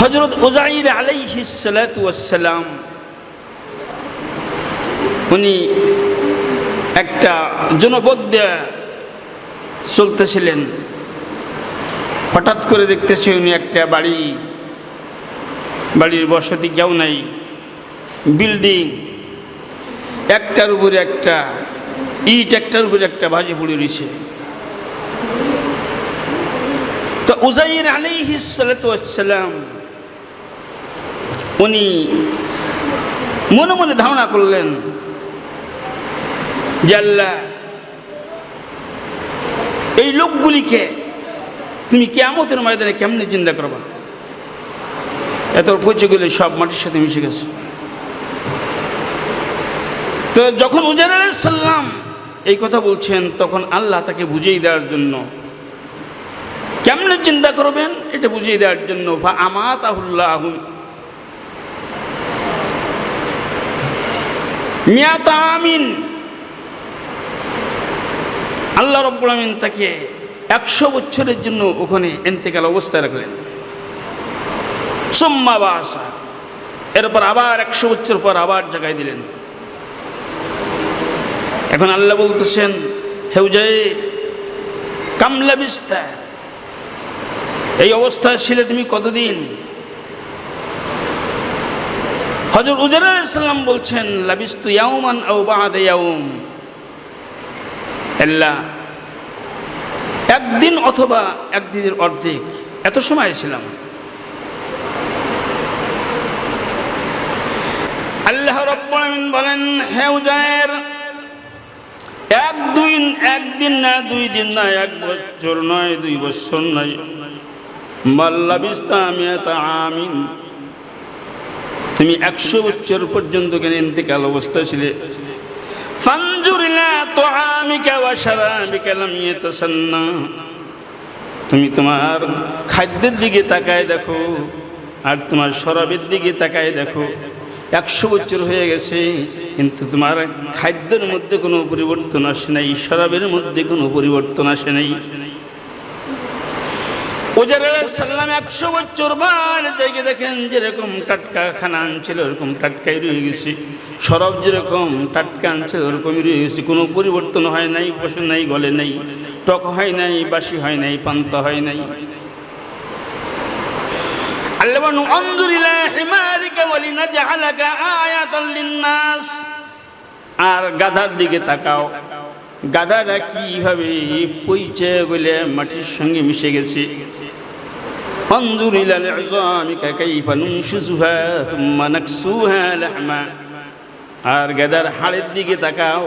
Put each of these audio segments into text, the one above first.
হজরত ওজাইর আলাইহিসালাম উনি একটা জনপদ চলতেছিলেন। হঠাৎ করে দেখতেছে উনি একটা বাড়ি, বাড়ির বসতি কেউ নাই, বিল্ডিং, একটার উপরে একটা ইট, একটার উপরে একটা ভাজি পড়ে রয়েছে। তো উজাইর আলাইহিসালাম উনি মনে মনে ধারণা করলেন জাল্লা এই লোকগুলিকে তুমি কেমতের ময়দানে কেমনে চিন্তা করবা? এত পচে গেলে সব মাটির সাথে মিশে গেছে। তো যখন উজার সাল্লাম এই কথা বলছেন, তখন আল্লাহ তাকে বুঝিয়ে দেওয়ার জন্য কেমনে চিন্তা করবেন? এটা বুঝিয়ে দেওয়ার জন্য আমাত আহুল্লাহ আল্লাহ রব্বুল আমিন তাকে একশো বছরের জন্য ওখানে এন্তেকাল অবস্থায় রাখলেন। সোম্মা বা আসা এরপর আবার একশো বছর পর আবার জায়গায় দিলেন। এখন আল্লাহ বলতেছেন হেউজাইর কামলা বিস্তা এই অবস্থায় ছিলে তুমি কতদিন? হজর উজার ইসলাম বলছেন, লাবিস্তু ইয়াউমান আও বাদে ইয়াউম? আল্লাহ, একদিন অথবা একদিনের অর্ধেক। এত সময় ছিলাম আল্লাহ রব্বুল আমিন বলেন, হে উজায়ের এক দুই, একদিন না, দুই দিন না, এক বছর নয়, দুই বছর নয়। মাল্লা বিস্তামিয়াতা আমিন। তুমি একশো বছর পর্যন্ত কেন ইন্তেকাল অবস্থা ছিলে? তুমি তোমার খাদ্যের দিকে তাকায় দেখো আর তোমার শরাবের দিকে তাকায় দেখো। একশো বছর হয়ে গেছে, কিন্তু তোমার খাদ্যের মধ্যে কোনো পরিবর্তন আসে নাই শরাবের মধ্যে কোনো পরিবর্তন আসে নাই। ওজার সাল্লাম একশো বছর বার জায়গায় দেখেন যেরকম টাটকা খানা আনছিল, ওরকম টাটকাই রয়ে গেছে। সরব যেরকম টাটকা আনছিল, ওরকমই রয়ে গেছে। কোনো পরিবর্তন হয় নাই, বসে নাই, গলে নাই, টক হয় নাই, বাসি হয় নাই, পান্তা হয় নাই। আল্লাহ "অনজুর ইলা হিমারিকা ওয়ালিনাজআলাকা আয়াতাল লিন্নাস।" আর গাধার দিকে তাকাও। গাধাটা কিভাবে পরিচয় বলে মাটির সঙ্গে মিশে গেছে انظر إلى العظام كيف ننشزها ثم نكسوها لحما আর গাদার হাড়ের দিকে তাকাও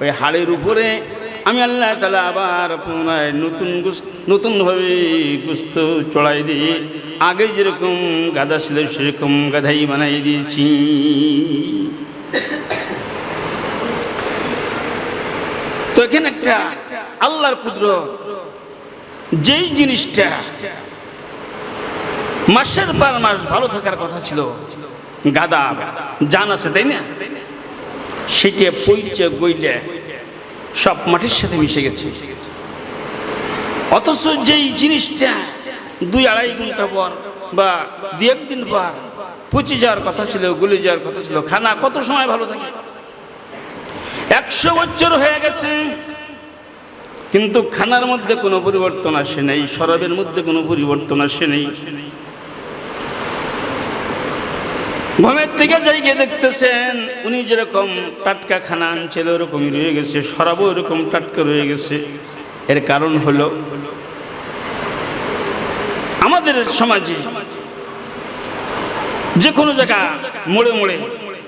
ওই হাড়ের উপরে আমি আল্লাহ তালা আবার পুনরায় নতুন গুস- নতুনভাবে গুস্ত চড়াই দিয়ে আগে যেরকম গাদা ছিল সেরকম গাধাই বানাই দিয়েছি এখানে আল্লাহর কুদরত, যেই জিনিসটা মাসের পর মাস ভালো থাকার কথা ছিল, গাদা, জান আছে, তাই না? সেটা পইচে গইলে সব মাটির সাথে মিশে গেছে। অথচ যেই জিনিসটা দুই আড়াই ঘণ্টা পর বা দু একদিন পর পচে যাওয়ার কথা ছিল, গলে যাওয়ার কথা ছিল, খানা কত সময় ভালো থাকে? একশো বছর হয়ে গেছে কিন্তু খানার মধ্যে কোনো পরিবর্তন আসে নাই, শরাবের মধ্যে কোনো পরিবর্তন আসে নাই। ঘুমের থেকে যাইকে দেখতেছেন, উনি যেরকম টাটকা খানা আনছিল, ওরকমই রয়ে গেছে, শরাবও ওরকম টাটকা রয়ে গেছে। এর কারণ হলো, আমাদের সমাজে যে কোনো জায়গা মোড়ে মোড়ে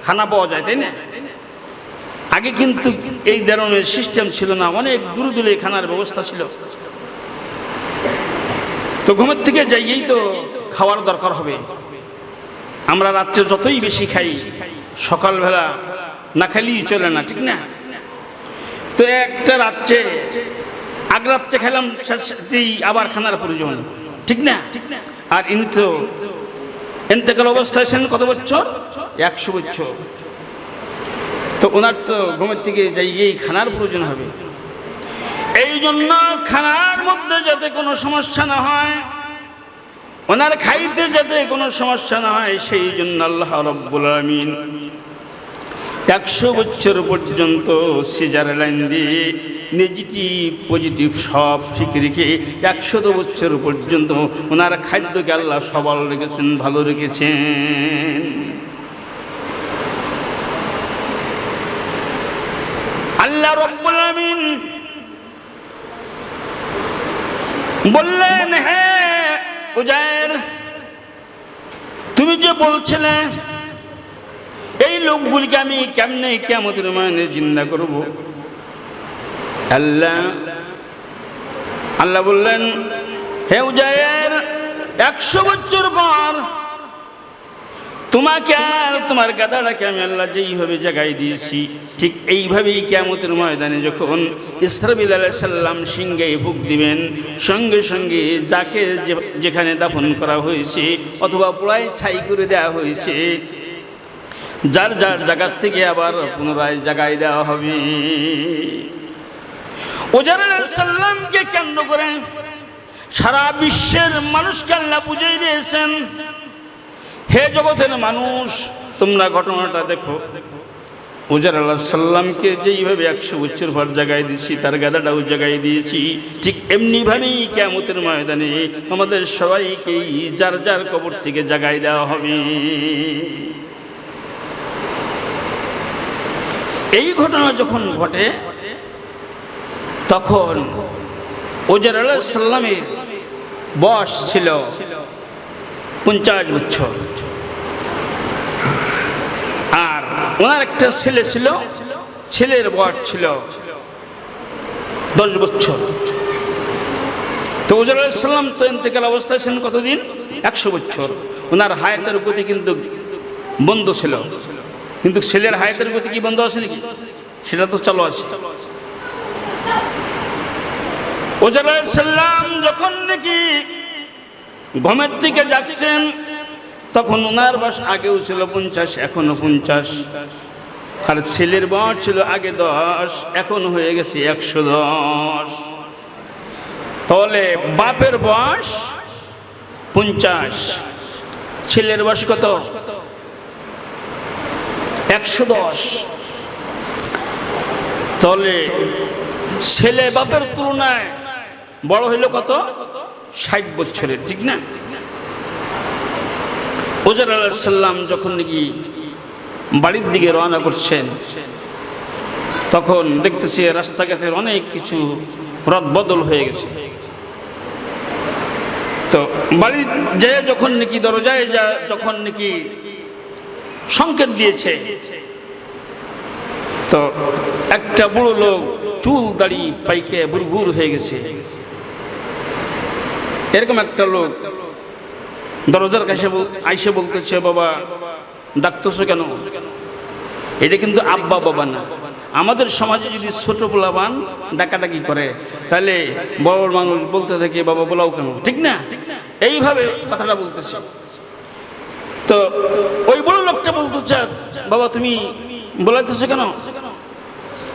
খানা পাওয়া যায়, তাই না? আগে কিন্তু এই ধরনের সিস্টেম ছিল না, অনেক দূরে দূরে খানার ব্যবস্থা ছিল। তো ঘুমের থেকে যাইয়েই তো খাওয়ার দরকার হবে। আমরা রাত্রে যতই বেশি খাই, সকালবেলা না খেলেই চলে না, ঠিক না? তো একটা রাত্রে, আগ রাত্রে খেলাম আবার খানার প্রয়োজন ঠিক না ঠিক না? আর ইনি তো এন্তেকাল অবস্থায় ছিলেন কত বছর? একশো বছর। তো ওনার তো ঘুমের থেকে যাইয়েই খানার প্রয়োজন হবে। এই জন্য খানার মধ্যে যাতে কোনো সমস্যা না হয়, ওনার খাইতে যাতে কোনো সমস্যা না হয় সেই জন্য আল্লাহ রব্বুল আলমিন একশো বছর পর্যন্ত সিজার লাইন দিয়ে নেগেটিভ, পজিটিভ সব ঠিক রেখে একশো একশত বছর পর্যন্ত ওনার খাদ্যকে আল্লাহ সবল রেখেছেন, ভালো রেখেছেন আল্লাহ রব্বুল আমিন বললেন হ্যাঁ উজায়ের, তুমি যে বলছিলে, এই লোকগুলিকে আমি কেমনে কেমতের মানে জিন্দা করব? আল্লাহ আল্লাহ বললেন, হে উজায়ের, একশো বছর পর তোমাকে আর তোমার গাদাটাকে আমি আল্লাহ যেইভাবে জাগাই দিয়েছি, ঠিক এইভাবেই কেমতের ময়দানে যখন ইসরাবিল আলাহ সাল্লাম সিংহে ফুক দিবেন, সঙ্গে সঙ্গে যাকে যেখানে দাফন করা হয়েছে অথবা পুরাই ছাই করে দেওয়া হয়েছে, যার যার জায়গার থেকে আবার পুনরায় জাগাই দেওয়া হবে। ওজার সাল্লামকে কেন্দ্র করে সারা বিশ্বের মানুষকে আল্লাহ বুঝিয়ে দিয়েছেন হে জগতের মানুষ, তোমরা ঘটনাটা দেখো। উজার আল্লাহ সাল্লামকে যেইভাবে একশো বছর পর জায়গায় দিয়েছি, তার গাদাটাও জায়গায় দিয়েছি, ঠিক এমনিভাবেই কেমতের ময়দানে তোমাদের সবাইকেই যার যার কবর থেকে জাগায় দেওয়া হবে। এই ঘটনা যখন ঘটে, তখন ওজার আল্লাহ সাল্লামের বয়স ছিল। পঞ্চাশ বছর। আর ওনার একটা ছেলে ছিল, ছেলের বয়স ছিল দশ বছর। তো ওজার সাল্লাম তো ইন্তেকাল অবস্থায় ছিলেন কতদিন? একশো বছর। ওনার হায়াতের গতি কিন্তু বন্ধ ছিল। কিন্তু ছেলের হায়াতের গতি কি বন্ধ আছে নাকি? সেটা তো চালু আছে। ওজার সাল্লাম যখন নাকি গমের দিকে যাচ্ছেন, তখন ওনার বাস আগেও ছিল পঞ্চাশ, এখনও পঞ্চাশ। আর ছেলের বয়স ছিল আগে দশ, এখন হয়ে গেছে একশো দশ। তাহলে বাপের বয়স পঞ্চাশ, ছেলের বয়স কত? একশো দশ। তাহলে ছেলে বাপের তুলনায় বড় হইল কত? ষাট বছরের, ঠিক না? ওজার আল্লাহ সাল্লাম যখন নাকি বাড়ির দিকে রওনা করছেন, তখন দেখতেছি রাস্তাঘাটের অনেক কিছু রদ বদল হয়ে গেছে। তো বাড়ির যে যখন নাকি দরজায় যা যখন নাকি সংকেত দিয়েছে, তো একটা বুড়ো লোক চুল দাড়ি পাইকে বুড়গুড় হয়ে গেছে। এরকম একটা লোক দরজার কাছে আইসে বলতেছে, বাবা, ডাকতেছো কেন? এটা কিন্তু আব্বা বাবা না। আমাদের সমাজে যদি ছোট পোলাবান ডাকাডাকি করে, তাহলে বড় মানুষ বলতে থাকে, বাবা, বলাও কেন? ঠিক না? এইভাবে কথাটা বলতেছে। তো ওই বড় লোকটা বলতেছে, বাবা, তুমি বলাইতেছো কেন?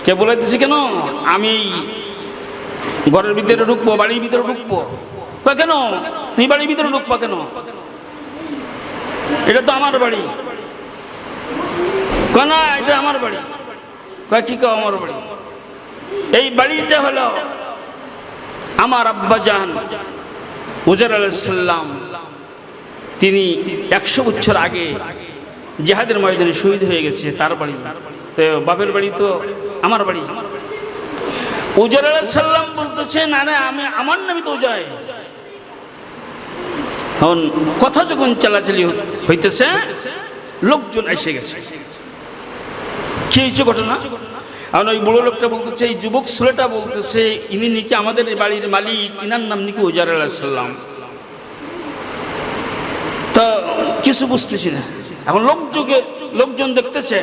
কে বলাইতেছে কেন? আমি ঘরের ভিতরে ঢুকবো, বাড়ির ভিতরে ঢুকবো। কয় কেন? তুমি বাড়ির ভিতরে ঢুকবা কেন? এটা তো আমার বাড়ি। কেন এটা আমার বাড়ি। কয়, কি কাও আমার বাড়ি? এই বাড়িটা হলো আমার আব্বা জান, উজার আলাইসাল্লাম তিনি একশো বছর আগে জেহাদের ময়দানে শহীদ হয়ে গেছে, তার বাড়ি। তো বাপের বাড়ি তো আমার বাড়ি। উজার আলাইসাল্লাম বলতেছে না না আমি, আমার নামই তো উজয় এখন কথা যখন চালাচালি হইতেছে, লোকজন এসে গেছে। কি হয়েছে ঘটনা? এখন ওই বুড়ো লোকটা বলতেছে, এই যুবক ছেলেটা বলতেছে, ইনি নাকি আমাদের বাড়ির মালিক, ইনার নাম নাকি উজার আল্লাহ সাল্লাম তা কিছু বুঝতেছি না। এখন লোকযোগে লোকজন দেখতেছে,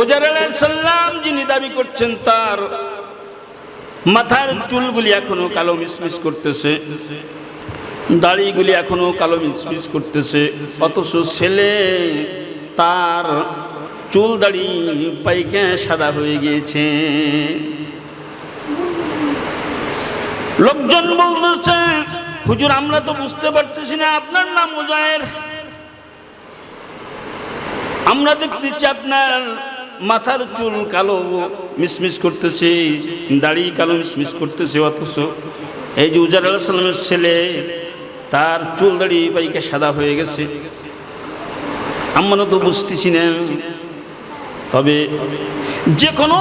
ওজার আলাহ সাল্লাম যিনি দাবি করছেন, তার মাথার চুলগুলি এখনও কালো মিসমিস করতেছে। দাড়িগুলি এখনও কালো মিসমিস করতেছে। অথচ ছেলে তার চুল দাড়ি পাইকে সাদা হয়ে গিয়েছে। লোকজন বলতেছে, হুজুর, আমরা তো বুঝতে পারতেছি না, আপনার নাম উজায়ের আমরা দেখতেছি আপনার মাথার চুল কালো মিসমিস করতেছে, দাড়ি কালো মিসমিস করতেছে, অথচ এই যে উজার আল্লাহ সাল্লামের ছেলে তার চুল দাড়ি পাইকে সাদা হয়ে গেছে। আমরা তো বুঝতেছি না। তবে যে কোনো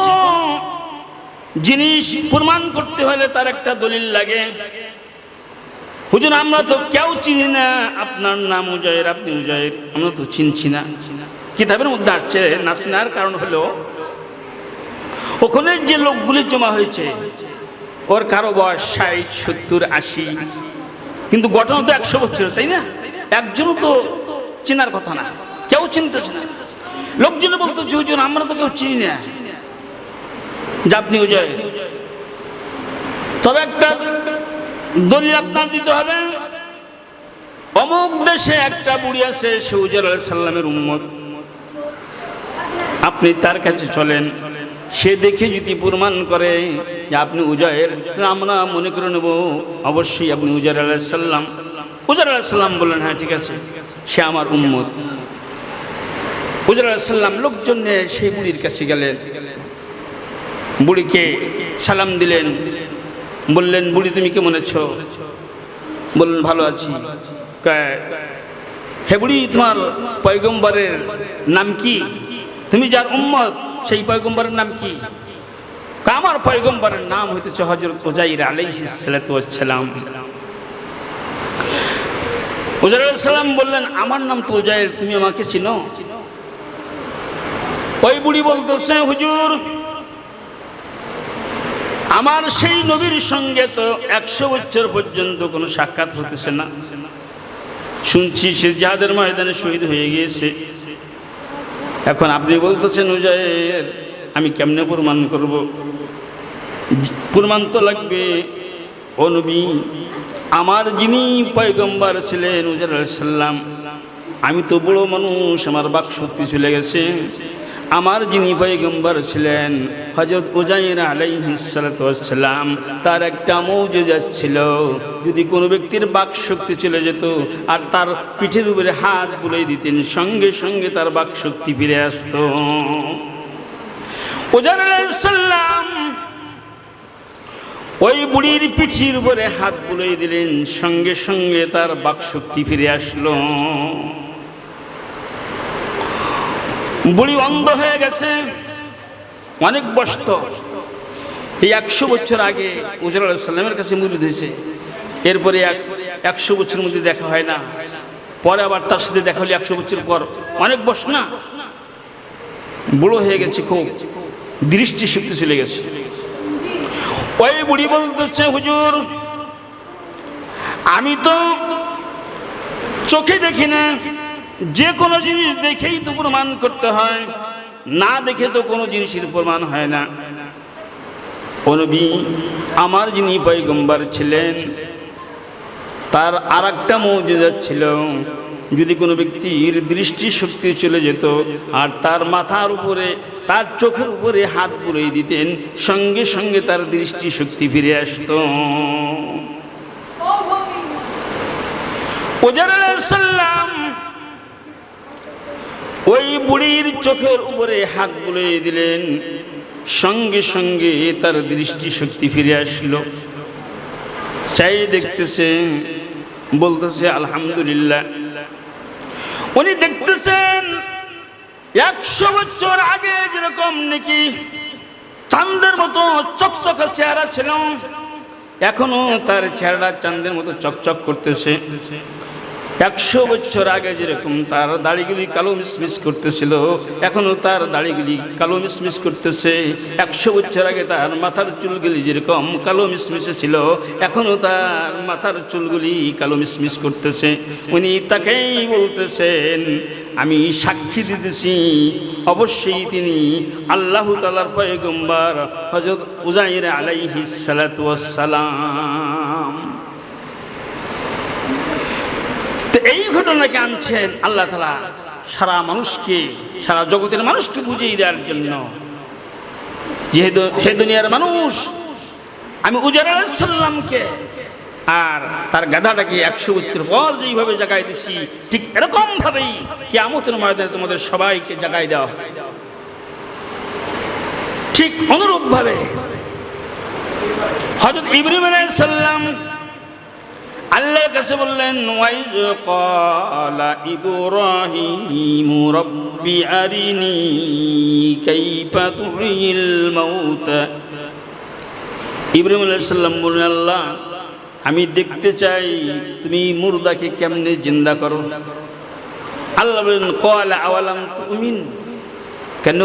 জিনিস প্রমাণ করতে হলে তার একটা দলিল লাগে। হুজুর, আমরা তো কেউ চিনি না। আপনার নাম উজয়ের আপনি উজয়ের আমরা তো চিনছি না। কিতাবের মধ্যে আসছে, না চিনার কারণ হলো, ওখানে যে লোকগুলি জমা হয়েছে, ওর কারও বয়স ষাট, সত্তর, আশি কিন্তু ঘটনা তো একশো বছর তাই না? একজনও তো চেনার কথা না। কেউ চিনতেছে লোকজন বলতো যে হুজুর, আমরা তো কেউ চিনি না। আপনি উজয় তবে একটা দলিল আপনার দিতে হবে। অমুক দেশে একটা বুড়ি আছে, সে উজর সাল্লামের উম্মত। আপনি তার কাছে চলেন। সে দেখে যদি প্রমাণ করে যে আপনি উজয়ের আমরা মনে করে নেব, অবশ্যই আপনি উজার আলাহ সাল্লাম উজার আলাহ সাল্লাম বললেন হ্যাঁ ঠিক আছে, সে আমার উম্মত। উজার আলাইসাল্লাম লোকজন সেই বুড়ির কাছে গেলেন। বুড়িকে সালাম দিলেন। বললেন, বুড়ি, তুমি কেমন আছো? বললেন, ভালো আছি। হে বুড়ি, তোমার পয়গম্বরের নাম কি? তুমি যার উম্মত? সেই পয়গম্বরের নাম কি? আমার পয়গম্বরের নাম হইতেছে হজরত ওজাইর আলাইহিস সালাম বললেন, আমার নাম তো ওজাইর তুমি আমাকে চিনো? ওই বুড়ি বলতেছে, হুজুর, আমার সেই নবীর সঙ্গে তো একশো বছর পর্যন্ত কোনো সাক্ষাৎ হতেছে না। শুনছি সে যাদের ময়দানে শহীদ হয়ে গিয়েছে। এখন আপনি বলতেছেন উজয়ের আমি কেমনে প্রমাণ করব? প্রমাণ তো লাগবে। অনুবী আমার যিনি পয়গম্বর ছিলেন উজার সাল্লাম আমি তো বড় মানুষ, আমার বাক শক্তি চলে গেছে। আমার যিনি পয়গম্বর ছিলেন হজরত উজাইর আলাইহিসালাম তার একটা মৌজা ছিল যদি কোনো ব্যক্তির বাক শক্তি চলে যেত আর তার পিঠের উপরে হাত বুলাই দিতেন, সঙ্গে সঙ্গে তার বাক শক্তি ফিরে আসতো। উজার আলাইসাল্লাম ওই বুড়ির পিঠির উপরে হাত বুলে দিলেন, সঙ্গে সঙ্গে তার বাক শক্তি ফিরে আসলো। বুড়ি অন্ধ হয়ে গেছে। অনেক বস্ত এই একশো বছর আগে উজর কাছে মুরিদ হয়েছে। এরপরে এক একশো বছর মধ্যে দেখা হয় না। পরে আবার তার সাথে দেখা হলো একশো বছর পর। অনেক বস না? বুড়ো হয়ে গেছে খুব। দৃষ্টি শক্তি চলে গেছে। ওই বুড়ি বলতেছে, হুজুর, আমি তো চোখে দেখি না। যে কোনো জিনিস দেখেই তো প্রমাণ করতে হয় না দেখে তো কোনো জিনিসের প্রমাণ হয় না। অনবী আমার যিনি পয়গম্বর ছিলেন তার আর একটা মৌজা ছিল। যদি কোনো ব্যক্তির দৃষ্টি শক্তি চলে যেত আর তার মাথার উপরে তার চোখের উপরে হাত বুড়িয়ে দিতেন সঙ্গে সঙ্গে তার দৃষ্টি শক্তি ফিরে আসতো। ওজার সাল্লাম ওই বুড়ির চোখের উপরে হাত বুলিয়ে দিলেন। সঙ্গে সঙ্গে তার দৃষ্টি শক্তি ফিরে আসলো। চাই দেখতেছে, বলতেছে, আলহামদুলিল্লাহ। উনি দেখতেছেন, একশো বছর আগে যেরকম নাকি চাঁদের মতো চকচকা চেহারা ছিল, এখনও তার চেহারা চাঁদের মতো চকচক করতেছে। একশো বছর আগে যেরকম তার দাড়িগুলি কালো মিসমিস করতেছিল, এখনও তার দাড়িগুলি কালো মিসমিস করতেছে। একশো বছর আগে তার মাথার চুলগুলি যেরকম কালো মিসমিসে ছিল, এখনও তার মাথার চুলগুলি কালো মিসমিস করতেছে। উনি তাকেই বলতেছেন, আমি সাক্ষী দিতেছি, অবশ্যই তিনি আল্লাহ তালার পয়গম্বর হজরত উজাইর আলাইহিস সালাতু সালাম। তো এই ঘটনাকে আনছেন আল্লাহ তালা সারা মানুষকে, সারা জগতের মানুষকে বুঝিয়ে দেওয়ার জন্য। যেহেতু হে দুনিয়ার মানুষ, আমি উজার সাল্লামকে আর তার গাধাটাকে একশো বছর পর যেইভাবে জাগাই দিছি, ঠিক এরকম ভাবেই কেমতের ময়দানে তোমাদের সবাইকে জাগাই দেওয়া ঠিক অনুরূপ ভাবে হজরত ইব্রাহিম সাল্লাম আল্লাহর কাছে বললেন ওয়াইজ ক্বালা ইব্রাহিম রব্বি আরিনি কাইফা তুহিল মাউতা। ইব্রাহিম আলাইহিস সালাম বললেন, আল্লাহ, আমি দেখতে চাই তুমি মুর্দাকে কেমনে জিন্দা করো? আল্লাহ বলেন ক্বালা আওয়ালাম তুমিন? কেন?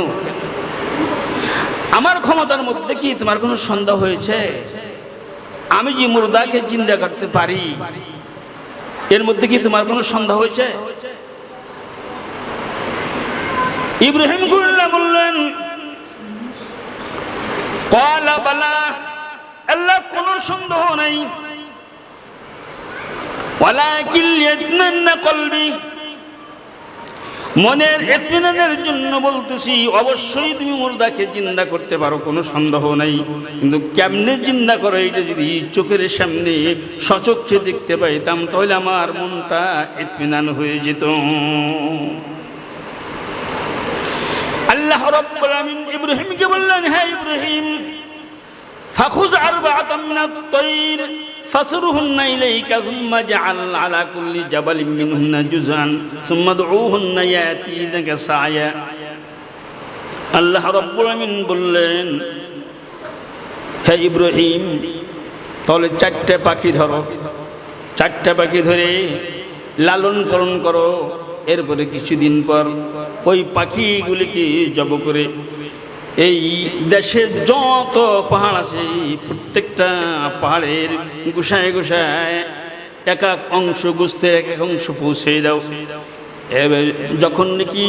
আমার ক্ষমতার মধ্যে কি তোমার কোনো সন্দেহ হয়েছে? আমি যে মুর্দাকে জিন্দা করতে পারি, এর মধ্যে কি তোমার কোনো সন্দেহ হয়েছে? ইব্রাহিম কুল্লা বললেন আল্লাহ কোনো সন্দেহ নেই। ওয়ালাকিন লিয়াতমান্না কলবি। মনের এতমিনানের জন্য বলতেছি, অবশ্যই তুমি মুর্দাকে জিন্দা করতে পারো, কোনো সন্দেহ নাই। কিন্তু কেমনে জিন্দা করো এটা যদি চোখের সামনে সচক্ষে দেখতে পাইতাম, তাহলে আমার মনটা এতমিনান হয়ে যেত। আল্লাহ রব্বুল আমিন ইব্রাহিমকে বললেন হ্যাঁ ইব্রাহিম, ফাখুজ আরবাআতাম মিনাত তাইর فصرهن إليك ثم اجعل على كل جبل منهن جزءا ثم ادعوهن يأتينك سعيا আল্লাহ রব্বুল আমিন বললেন হে ইব্রাহিম তাহলে চারটে পাখি ধরো চারটে পাখি ধরে লালন পালন করো এরপরে কিছুদিন পর ওই পাখিগুলিকে জব করে এই দেশের যত পাহাড় আছে, প্রত্যেকটা পাহাড়ের গুসায় গুসায় এক এক অংশ গুছতে, এক এক অংশ পৌঁছে দাও। যখন নাকি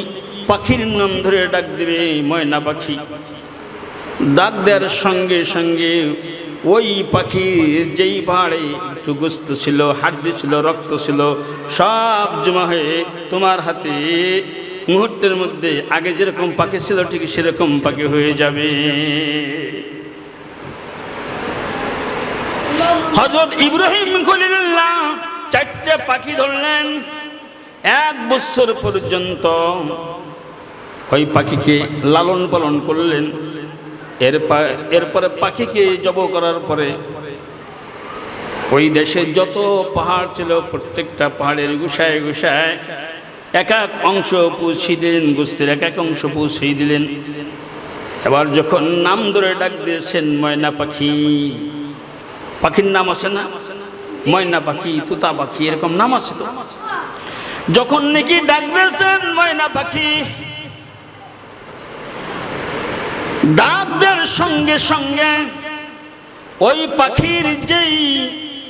পাখির নাম ধরে ডাক দেবে ময়না পাখি, ডাক দেওয়ার সঙ্গে সঙ্গে ওই পাখি যেই পাহাড়ে একটু গোস্ত ছিল, হাড্ডি ছিল, রক্ত ছিল, সব জমা হয়ে তোমার হাতে মুহূর্তের মধ্যে আগে যেরকম পাখি ছিল, ঠিক সেরকম পাখি হয়ে যাবে। হজরত ইব্রাহিম খলিল্লাহ চারটে পাখি ধরলেন। এক বছর পর্যন্ত ওই পাখিকে লালন পালন করলেন। এর এরপরে পাখিকে জব করার পরে ওই দেশে যত পাহাড় ছিল, প্রত্যেকটা পাহাড়ের গুসায় গুসায় এক এক অংশ পৌঁছিয়ে দিলেন গোস্তের, এক এক অংশ পৌঁছিয়ে দিলেন। এবার যখন নাম ধরে ডাক দিয়েছেন, ময়না পাখি। পাখির নাম আছে না? ময়না পাখি, তুতা পাখি, এরকম নাম আছে তো? যখন নাকি ডাক দিয়েছেন, ময়না পাখি, ডাকদের সঙ্গে সঙ্গে ওই পাখির যেই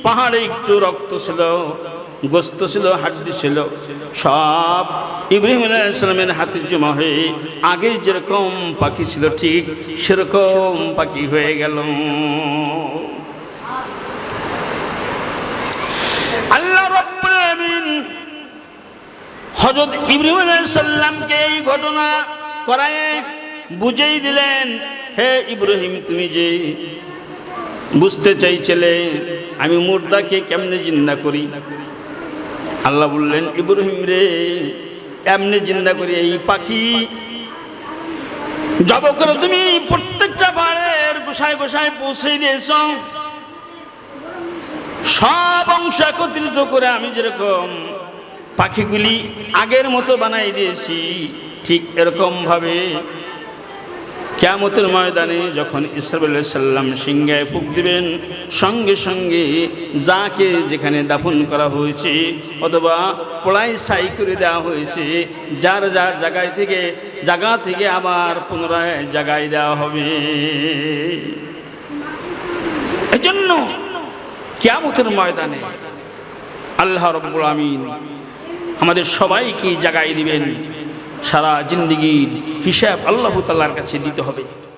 পাহাড়ে একটু রক্ত ছিল গোস্ত ছিল, হাড্ডি ছিল, সব ইব্রাহিম আলাইসালামের হাতে জমা হয়ে আগে যেরকম পাখি ছিল, ঠিক সেরকম পাখি হয়ে গেল। আল্লাহ হযরত ইব্রাহিম আলাইহিস সালামকে এই ঘটনা করায় বুঝেই দিলেন, হে ইব্রাহিম, তুমি যে বুঝতে চাইছিলে, আমি মুর্দাকে কেমনে জিন্দা করি? আল্লাহ বললেন, ইব্রাহিম রে, এমনি জিন্দা করি এই পাখি জব করে তুমি প্রত্যেকটা বাড়ের গোসায় গোসায় পৌঁছে দিয়েছ। সব অংশ একত্রিত করে আমি যেরকম পাখিগুলি আগের মতো বানাই দিয়েছি, ঠিক এরকম ভাবে কেমতের ময়দানে যখন ইসরাবুল সাল্লাম সিংহায় ফুক দিবেন, সঙ্গে সঙ্গে যাকে যেখানে দাফন করা হয়েছে অথবা পোড়াই সাই করে দেওয়া হয়েছে, যার যার জায়গায় থেকে, জায়গা থেকে আবার পুনরায় জায়গায় দেওয়া হবে। এজন্য কেমতের ময়দানে আল্লাহ রব্বুল আমিন আমাদের সবাইকে জাগাই দিবেন। সারা জিন্দিগির হিসাব আল্লাহ তাল্লার কাছে দিতে হবে।